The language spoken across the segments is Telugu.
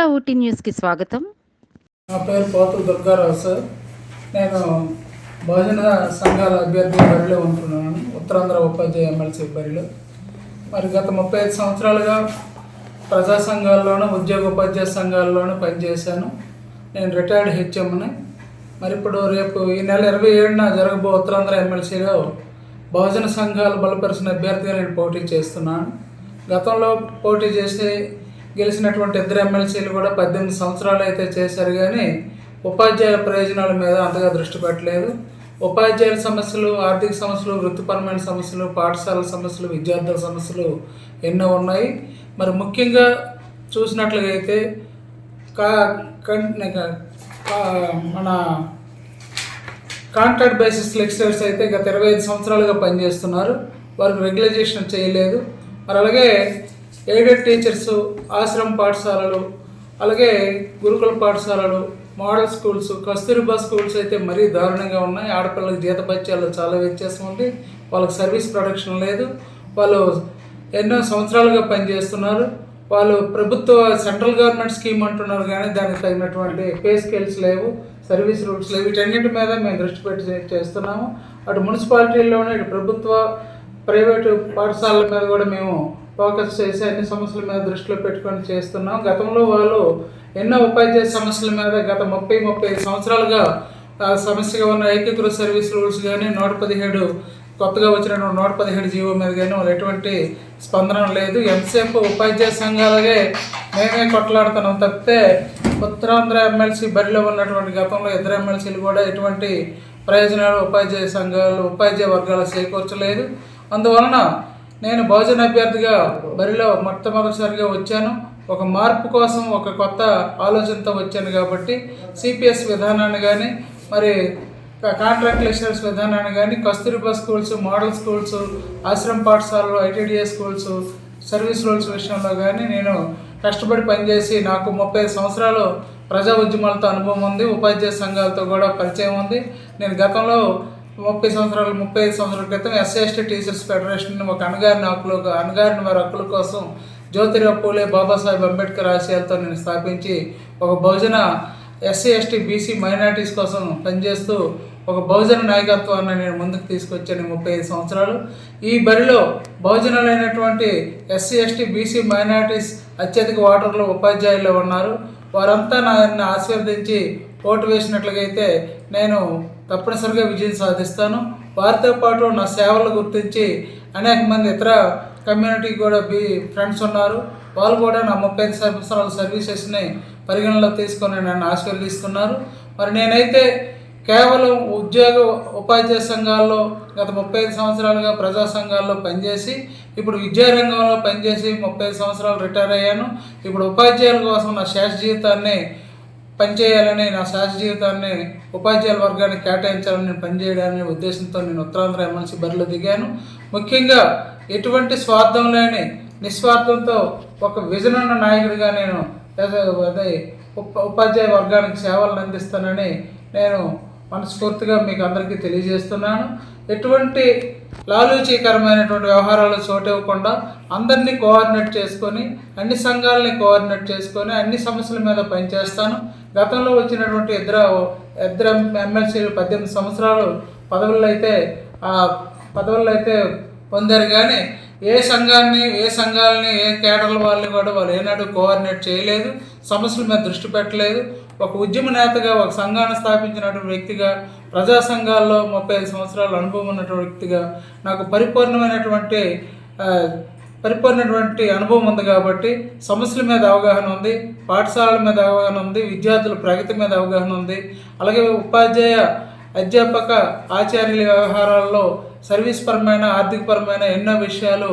ఆంధ్ర ఊటీ న్యూస్కి స్వాగతం. నా పేరు పోతు దుర్గారావు సార్. నేను భోజన సంఘాల అభ్యర్థి బరిలో ఉంటున్నాను. ఉత్తరాంధ్ర ఉపాధ్యాయ ఎమ్మెల్సీ బరిలో. మరి గత ముప్పై ఐదు సంవత్సరాలుగా ప్రజా సంఘాల్లోనూ ఉద్యోగ ఉపాధ్యాయ సంఘాల్లోనూ పనిచేశాను. నేను రిటైర్డ్ హెచ్ఎంని. మరి ఇప్పుడు రేపు ఈ నెల ఇరవై ఏడున జరగబో ఉత్తరాంధ్ర ఎమ్మెల్సీలో బహుజన సంఘాలు బలపరిచిన అభ్యర్థిగా నేను పోటీ చేస్తున్నాను. గతంలో పోటీ చేసి గెలిచినటువంటి ఇద్దరు ఎమ్మెల్సీలు కూడా పద్దెనిమిది సంవత్సరాలు అయితే చేశారు కానీ ఉపాధ్యాయుల ప్రయోజనాల మీద అంతగా దృష్టి పెట్టలేదు. ఉపాధ్యాయుల సమస్యలు ఆర్థిక సమస్యలు వృత్తిపరమైన సమస్యలు పాఠశాల సమస్యలు విద్యార్థుల సమస్యలు ఎన్నో ఉన్నాయి. మరి ముఖ్యంగా చూసినట్లయితే అయితే కా కా- మన కాంట్రాక్ట్ బేసిస్ లెక్చరర్స్ అయితే గత ఇరవై ఐదు సంవత్సరాలుగా పనిచేస్తున్నారు. వారికి రెగ్యులైజేషన్ చేయలేదు. మరి అలాగే ఎయిడెడ్ టీచర్స్ ఆశ్రమ పాఠశాలలు అలాగే గురుకుల పాఠశాలలు మోడల్ స్కూల్స్ కస్తూరిబా స్కూల్స్ అయితే మరీ దారుణంగా ఉన్నాయి. ఆడపిల్లలకు జీతపత్యాలు చాలా వ్యత్యాసం ఉంది. వాళ్ళకి సర్వీస్ ప్రొడక్షన్ లేదు. వాళ్ళు ఎన్నో సంవత్సరాలుగా పనిచేస్తున్నారు. వాళ్ళు ప్రభుత్వ సెంట్రల్ గవర్నమెంట్ స్కీమ్ అంటున్నారు కానీ దానికి తగినటువంటి పే స్కేల్స్ లేవు సర్వీస్ రూల్స్ లేవు. వీటన్నిటి మీద మేము దృష్టి పెట్టి చేస్తున్నాము. అటు మున్సిపాలిటీల్లోనే ఇటు ప్రభుత్వ ప్రైవేటు పాఠశాలల మీద కూడా మేము ఫోకస్ చేసి అన్ని సమస్యల మీద దృష్టిలో పెట్టుకొని చేస్తున్నాం. గతంలో వాళ్ళు ఎన్నో ఉపాధ్యాయ సమస్యల మీద గత ముప్పై ముప్పై సంవత్సరాలుగా సమస్యగా ఉన్న ఏకీకృత సర్వీస్ రూల్స్ కానీ నూట పదిహేడు కొత్తగా వచ్చినటువంటి నూట పదిహేడు జీవో మీద కానీ వాళ్ళు ఎటువంటి స్పందన లేదు. ఎంతసేపు ఉపాధ్యాయ సంఘాలగే మేమే కొట్లాడుతున్నాం తప్పితే ఉత్తరాంధ్ర ఎమ్మెల్సీ బరిలో ఉన్నటువంటి గతంలో ఇద్దరు ఎమ్మెల్సీలు కూడా ఎటువంటి ప్రయోజనాలు ఉపాధ్యాయ సంఘాలు ఉపాధ్యాయ వర్గాలు చేకూర్చలేదు. అందువలన నేను బహుజన అభ్యర్థిగా బరిలో మొట్టమొదటిసారిగా వచ్చాను. ఒక మార్పు కోసం ఒక కొత్త ఆలోచనతో వచ్చాను కాబట్టి సిపిఎస్ విధానాన్ని కానీ మరి కాంట్రాక్ట్ లెక్చరర్స్ విధానాన్ని కానీ కస్తూరిబా స్కూల్స్ మోడల్ స్కూల్స్ ఆశ్రమ పాఠశాలలు ఐటీడీఏ స్కూల్స్ సర్వీస్ రూల్స్ విషయంలో కానీ నేను కష్టపడి పనిచేసి నాకు ముప్పై ఐదు సంవత్సరాలు ప్రజా ఉద్యమాలతో అనుభవం ఉంది. ఉపాధ్యాయ సంఘాలతో కూడా పరిచయం ఉంది. నేను గతంలో ముప్పై సంవత్సరాలు ముప్పై ఐదు సంవత్సరాల క్రితం ఎస్సీ ఎస్టీ టీచర్స్ ఫెడరేషన్ ఒక అణగారిన హక్కులు అణగారిన వారి హక్కుల కోసం జ్యోతిరావు పూలే బాబాసాహెబ్ అంబేద్కర్ ఆశయాలతో నేను స్థాపించి ఒక బహుజన ఎస్సీ ఎస్టీ బీసీ మైనారిటీస్ కోసం పనిచేస్తూ ఒక బహుజన నాయకత్వాన్ని నేను ముందుకు తీసుకొచ్చాను ముప్పై ఐదు సంవత్సరాలు. ఈ బరిలో బహుజనులైనటువంటి ఎస్సీ ఎస్టీ బీసీ మైనారిటీస్ అత్యధిక ఓటర్లు ఉపాధ్యాయులు ఉన్నారు. వారంతా నన్ను ఆశీర్వదించి ఓటు వేసినట్లుగైతే నేను తప్పనిసరిగా విజయం సాధిస్తాను. వారితో పాటు నా సేవలు గుర్తించి అనేక మంది ఇతర కమ్యూనిటీకి కూడా బి ఫ్రెండ్స్ ఉన్నారు. వాళ్ళు కూడా నా ముప్పై ఐదు సంవత్సరాల సర్వీసెస్ని పరిగణలో తీసుకొని నన్ను ఆశీర్వదిస్తున్నారు. మరి నేనైతే కేవలం ఉద్యోగ ఉపాధ్యాయ సంఘాల్లో గత ముప్పై ఐదు సంవత్సరాలుగా ప్రజా సంఘాల్లో పనిచేసి ఇప్పుడు విద్యారంగంలో పనిచేసి ముప్పై ఐదు సంవత్సరాలు రిటైర్ అయ్యాను. ఇప్పుడు ఉపాధ్యాయుల కోసం నా శేష జీవితాన్ని పనిచేయాలని నా సహజ జీవితాన్ని ఉపాధ్యాయుల వర్గానికి కేటాయించాలని నేను పనిచేయడాన్ని ఉద్దేశంతో నేను ఉత్తరాంధ్ర ఎమ్మెల్సీ బరిలో దిగాను. ముఖ్యంగా ఎటువంటి స్వార్థం లేని నిస్వార్థంతో ఒక విజన్ ఉన్న నాయకుడిగా నేను అదే అదే ఉప- ఉపాధ్యాయ వర్గానికి సేవలను అందిస్తానని నేను మనస్ఫూర్తిగా మీకు అందరికీ తెలియజేస్తున్నాను. ఎటువంటి లాలూచీకరమైనటువంటి వ్యవహారాలు చోటివ్వకుండా అందరినీ కోఆర్డినేట్ చేసుకొని అన్ని సంఘాలని కోఆర్డినేట్ చేసుకొని అన్ని సమస్యల మీద పనిచేస్తాను. గతంలో వచ్చినటువంటి ఇద్దరు ఇద్దరు ఎమ్మెల్సీలు పద్దెనిమిది సంవత్సరాలు పదవుల్లో అయితే ఆ పదవుల్లో అయితే పొందారు కానీ ఏ సంఘాన్ని ఏ సంఘాలని ఏ కేటర్ల వాళ్ళని కూడా వాళ్ళు ఏనాడు కోఆర్డినేట్ చేయలేదు. సమస్యల మీద దృష్టి పెట్టలేదు. ఒక ఉద్యమ నేతగా ఒక సంఘాన్ని స్థాపించినటువంటి వ్యక్తిగా ప్రజా సంఘాల్లో ముప్పై ఐదు సంవత్సరాల అనుభవం ఉన్నటువంటి వ్యక్తిగా నాకు పరిపూర్ణమైనటువంటి పరిపూర్ణటువంటి అనుభవం ఉంది కాబట్టి సమస్యల మీద అవగాహన ఉంది పాఠశాలల మీద అవగాహన ఉంది విద్యార్థుల ప్రగతి మీద అవగాహన ఉంది. అలాగే ఉపాధ్యాయ అధ్యాపక ఆచార్యుల వ్యవహారాల్లో సర్వీస్ పరమైన ఆర్థికపరమైన ఎన్నో విషయాలు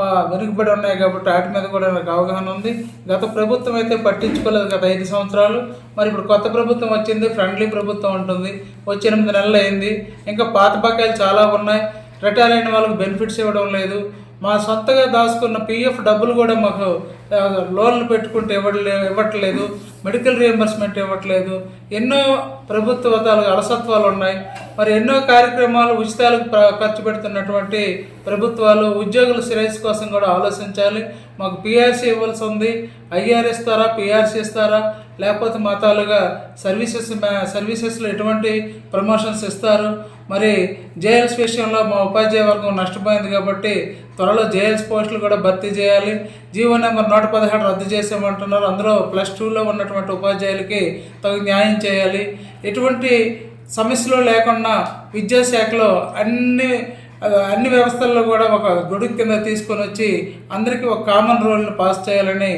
వెనుకబడి ఉన్నాయి కాబట్టి వాటి మీద కూడా నాకు అవగాహన ఉంది. గత ప్రభుత్వం అయితే పట్టించుకోలేదు గత ఐదు సంవత్సరాలు. మరి ఇప్పుడు కొత్త ప్రభుత్వం వచ్చింది ఫ్రెండ్లీ ప్రభుత్వం ఉంటుంది. వచ్చి ఎనిమిది నెలలు అయింది. ఇంకా పాత బకాయిలు చాలా ఉన్నాయి. రిటైర్ అయిన వాళ్ళకి బెనిఫిట్స్ ఇవ్వడం లేదు. మా సొంతగా దాచుకున్న పిఎఫ్ డబ్బులు కూడా మాకు లోన్లు పెట్టుకుంటే ఇవ్వట్లే ఇవ్వట్లేదు మెడికల్ రియంబర్స్మెంట్ ఇవ్వట్లేదు ఎన్నో ప్రభుత్వ తాలూకు అలసత్వాలు ఉన్నాయి. మరి ఎన్నో కార్యక్రమాలు ఉచితాలకు ఖర్చు పెడుతున్నటువంటి ప్రభుత్వాలు ఉద్యోగుల శ్రేయస్సు కోసం కూడా ఆలోచించాలి. మాకు పిఆర్సీ ఇవ్వాల్సి ఉంది ఐఆర్ఎస్ ఇస్తారా పిఆర్సీ ఇస్తారా లేకపోతే మా తాలూగా సర్వీసెస్ సర్వీసెస్లో ఎటువంటి ప్రమోషన్స్ ఇస్తారు. మరి జేఎల్స్ విషయంలో మా ఉపాధ్యాయ వర్గం నష్టపోయింది కాబట్టి త్వరలో జేఎల్స్ పోస్టులు కూడా భర్తీ చేయాలి. జీవో నెంబర్ నూట పదిహేడు రద్దు చేసామంటున్నారు అందులో ప్లస్ టూలో ఉన్నటువంటి ఉపాధ్యాయులకి తగు న్యాయం చేయాలి. ఎటువంటి సమస్యలు లేకుండా విద్యాశాఖలో అన్ని అన్ని వ్యవస్థల్లో కూడా ఒక గొడుగు కింద తీసుకొని వచ్చి అందరికీ ఒక కామన్ రూల్ని పాస్ చేయాలని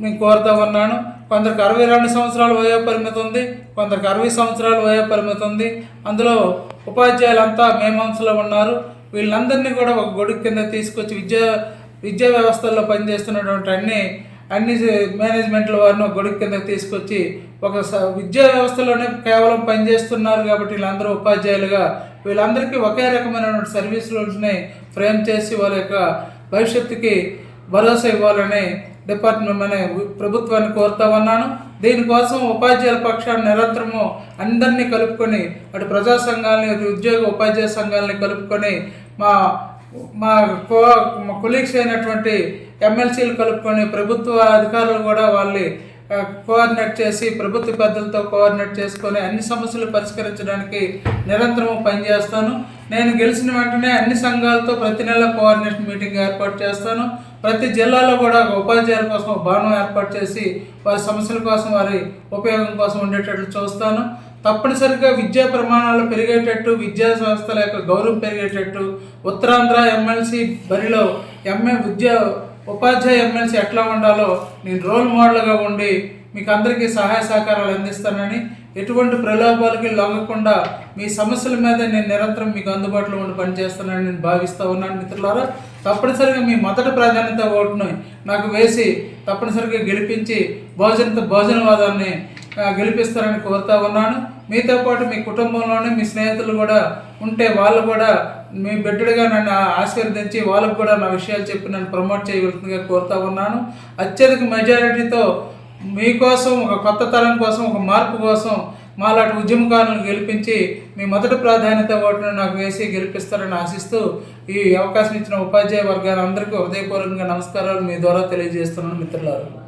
నేను కోరుతా ఉన్నాను. కొందరికి అరవై రెండు సంవత్సరాల వయో పరిమితి ఉంది కొందరికి అరవై సంవత్సరాల వయో పరిమితి ఉంది. అందులో ఉపాధ్యాయులంతా మేమంశలో ఉన్నారు. వీళ్ళందరినీ కూడా ఒక గొడుగు కింద తీసుకొచ్చి విద్యా విద్యా వ్యవస్థల్లో పనిచేస్తున్నటువంటి అన్ని అన్ని మేనేజ్మెంట్ల వారిని గొడుగు కింద తీసుకొచ్చి ఒక స- విద్యా వ్యవస్థలోనే కేవలం పనిచేస్తున్నారు కాబట్టి వీళ్ళందరూ ఉపాధ్యాయులుగా వీళ్ళందరికీ ఒకే రకమైనటువంటి సర్వీస్ రూల్స్ని ఫ్రేమ్ చేసి వాళ్ళ యొక్క భవిష్యత్తుకి భరోసా ఇవ్వాలని డిపార్ట్మెంట్ అనే ప్రభుత్వాన్ని కోరుతా ఉన్నాను. దీనికోసం ఉపాధ్యాయుల పక్షాన్ని నిరంతరము అందరినీ కలుపుకొని అటు ప్రజా సంఘాలని ఉద్యోగ ఉపాధ్యాయ సంఘాలని కలుపుకొని మా మా కో మా కొలీగ్స్ అయినటువంటి ఎమ్మెల్సీలు కలుపుకొని ప్రభుత్వ అధికారులు కూడా వాళ్ళని కోఆర్డినేట్ చేసి ప్రభుత్వ పెద్దలతో కోఆర్డినేట్ చేసుకొని అన్ని సమస్యలు పరిష్కరించడానికి నిరంతరం పనిచేస్తాను. నేను గెలిచిన వెంటనే అన్ని సంఘాలతో ప్రతి నెల కోఆర్డినేషన్ మీటింగ్ ఏర్పాటు చేస్తాను. ప్రతి జిల్లాలో కూడా ఉపాధ్యాయుల కోసం భవనం ఏర్పాటు చేసి వారి సమస్యల కోసం వారి ఉపయోగం కోసం ఉండేటట్లు చూస్తాను. తప్పనిసరిగా విద్యా ప్రమాణాలు పెరిగేటట్టు విద్యా సంస్థల యొక్క గౌరవం పెరిగేటట్టు ఉత్తరాంధ్ర ఎమ్మెల్సీ బరిలో ఎంఏ విద్యా ఉపాధ్యాయ ఎమ్మెల్సీ ఎట్లా ఉండాలో నేను రోల్ మోడల్గా ఉండి మీకు అందరికీ సహాయ సహకారాలు అందిస్తానని ఎటువంటి ప్రలోభాలకి లొంగకుండా మీ సమస్యల మీద నేను నిరంతరం మీకు అందుబాటులో ఉండి పనిచేస్తానని నేను భావిస్తూ ఉన్నాను మిత్రులారా. తప్పనిసరిగా మీ మొదటి ప్రాధాన్యత ఓటును నాకు వేసి తప్పనిసరిగా గెలిపించి భోజన భోజనవాదాన్ని గెలిపిస్తారని కోరుతా ఉన్నాను. మీతో పాటు మీ కుటుంబంలోనే మీ స్నేహితులు కూడా ఉంటే వాళ్ళు కూడా మీ బిడ్డడిగా నన్ను ఆశీర్వదించి వాళ్ళకు కూడా నా విషయాలు చెప్పి నన్ను ప్రమోట్ చేయగలుగుతుందిగా కోరుతా ఉన్నాను. అత్యధిక మెజారిటీతో మీకోసం ఒక కొత్త తరం కోసం ఒక మార్పు కోసం మాలాంటి ఉద్యమకారులను గెలిపించి మీ మొదటి ప్రాధాన్యత ఓటును నాకు వేసి గెలిపిస్తారని ఆశిస్తూ ఈ అవకాశం ఇచ్చిన ఉపాధ్యాయ వర్గాలందరికీ హృదయపూర్వకంగా నమస్కారాలు మీ ద్వారా తెలియజేస్తున్నాను మిత్రులారు.